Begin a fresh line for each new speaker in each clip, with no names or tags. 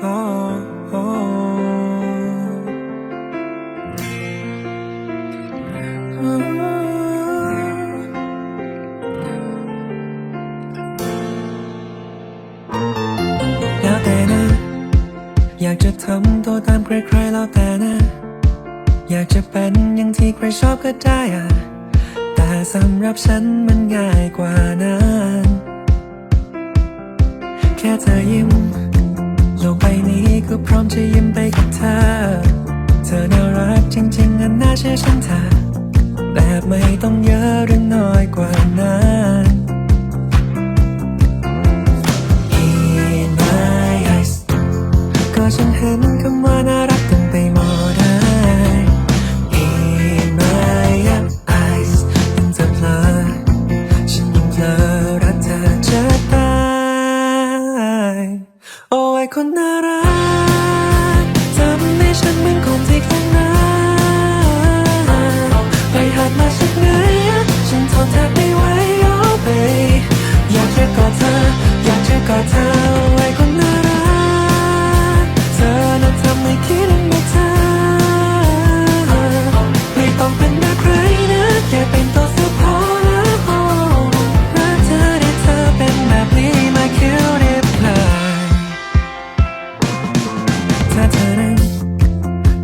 แล้วแต่นะ อยากจะทำตัวตามใครๆแล้วแต่นะ อยากจะเป็นอย่างที่ใครชอบก็ได้อะแต่สำหรับฉันมันง่ายกว่านั้น จะยิ้มไปกับเธอ เธอน่ารักจริงๆอันน่าเชื่อฉันเธอแบบไม่ต้องเยอะหรือน้อยกว่านั้น In my eyes ก็ฉันเห็นคำว่าน่ารักเต็มไปหมดเลย In my eyes ยังจะเพลอฉันยังเพลอรักเธอจะตาย โอ้ยคนน่ารัก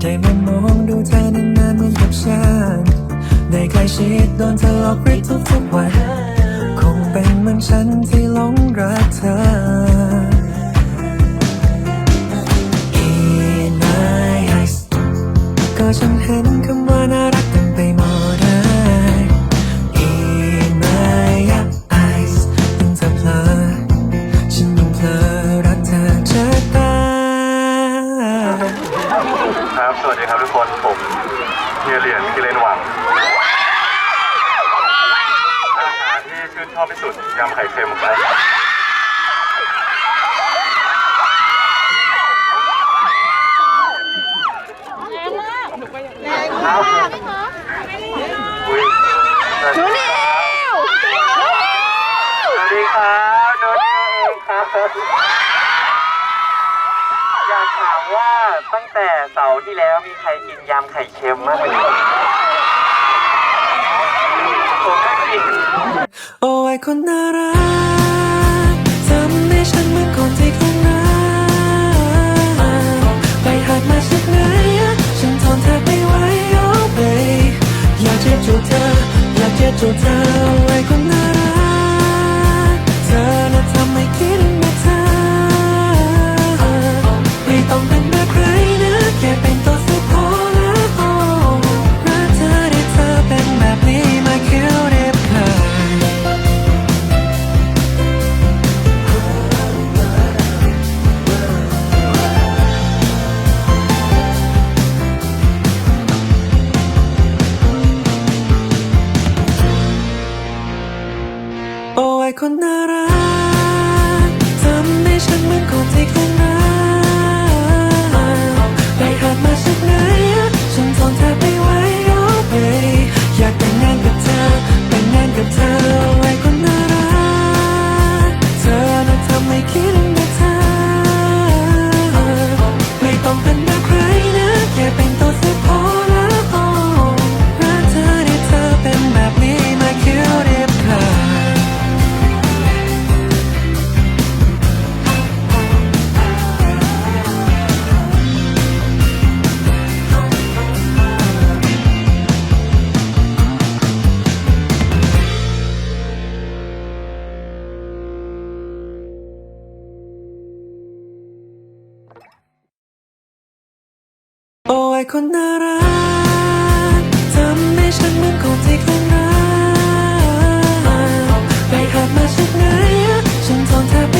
ได้มามองดูเธอนานๆเหมือนกับฉันได้ใกล้ชิดโดนเธอหลอกริดทุกวัน คงเป็นเหมือนฉันที่หลงรักเธอ In my eyes ก็ฉันเห็น ครั
บ สวัสดีครับทุกคน ผมเฮียเหรียญกิเลนหวังอาหารที่ชื่นชอบที่สุดยำไข่เค็มครับครับอุ้ยสวัสดีครับสวัสดีครับโนนิวเองครับอยากถาม ว่าตั้งแต่เสาร์ที่แล้วมีใครกินยำไข่เค็มมากไหมผมก็กิน
โอ้ยคนน่ารักทำให้ฉันเหมือนคนที่คลั่งรักไปหัดมาจากไหนอะฉันทนแทบไม่ไหว oh babe อยากจะจูบเธออยากจะจูบเธอ โอ้ โอ้ยคนน่ารักทำให้ฉันเหมือนคนที่คลั่งรักไปหามาจากไหนฉันทนแทบ